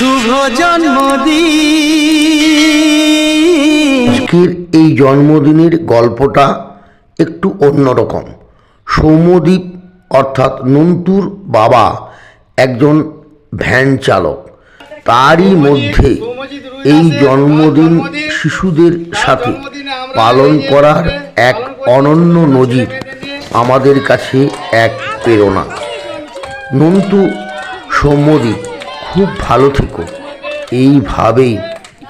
শুভ জন্মদিন। আজকের এই জন্মদিনের গল্পটা একটু অন্যরকম। সৌম্যদ্বীপ অর্থাৎ নন্তুর বাবা একজন ভ্যান চালক। তারই মধ্যে এই জন্মদিন শিশুদের সাথে পালন করার এক অনন্য নজির আমাদের কাছে এক প্রেরণা। নন্তু সৌম্যদীপ খুব ভালো থেকো। এইভাবেই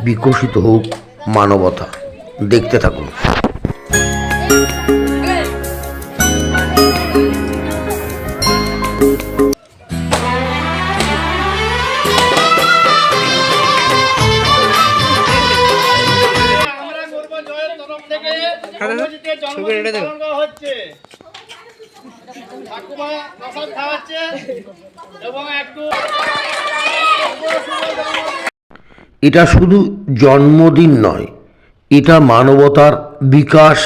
বিকশিত হোক মানবতা। দেখতে থাকুন। ঠাকুমা প্রসাদ খাওয়াচ্ছে এবং একটু এটা শুধু জন্মদিন নয়, এটা মানবতার বিকাশ,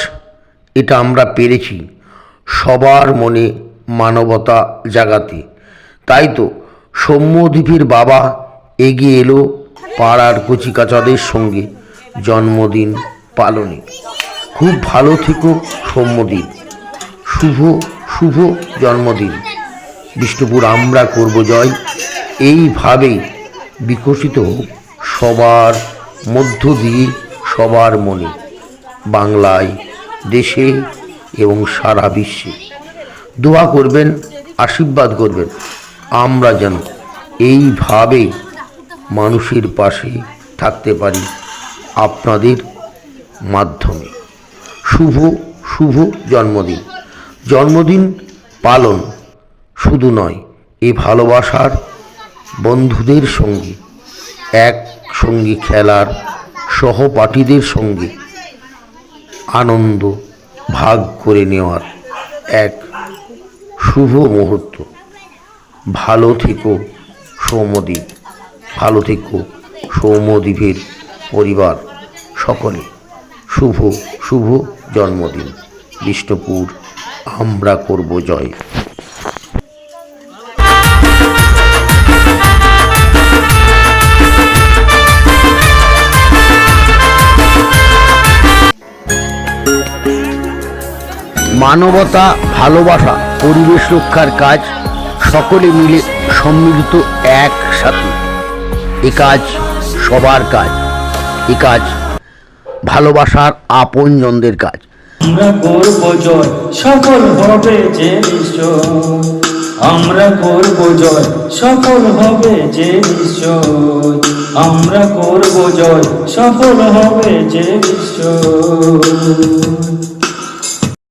এটা আমরা পেরেছি সবার মনে মানবতা জাগাতে। তাই তো সৌম্যদ্বীপের বাবা এগিয়ে এলো পাড়ার কচিকাচাদের সঙ্গে জন্মদিন পালনে। খুব ভালো থেকো সৌম্যদ্বীপ শুভ শুভ জন্মদিন। বিষ্ণুপুর আমরা করব জয়। এইভাবেই বিকশিত সবার মধ্য দিয়ে সবার মনে, বাংলায়, দেশে এবং সারা বিশ্বে। দোয়া করবেন, আশীর্বাদ করবেন। আমরা যেন এইভাবে মানুষের পাশে থাকতে পারি আপনাদের মাধ্যমে। শুভ শুভ জন্মদিন। জন্মদিন পালন শুধু নয়, এ ভালোবাসার বন্ধুদের সঙ্গে, এক সঙ্গে খেলার সহপাঠীদের সঙ্গে আনন্দ ভাগ করে নেওয়ার এক শুভ মুহূর্ত। ভালো থেকো সৌমদ্বীপ ভালো থেকো সৌমদ্বীপের পরিবার সকলে। শুভ শুভ জন্মদিন। বিষ্ণুপুর, আমরা করব জয়। মানবতা, ভালোবাসা, পরিবেশ রক্ষার কাজ সকলে মিলে সম্মিলিত একসাথে। এ কাজ সবার কাজ। এ কাজ ভালোবাসার আপনজনদের কাজ। আমরা করব জয়, সফল হবে যে আমরা করব জয়, সফল হবে যে নিশ্চয় আমরা করব জয়, সফল হবে যে নিশ্চয়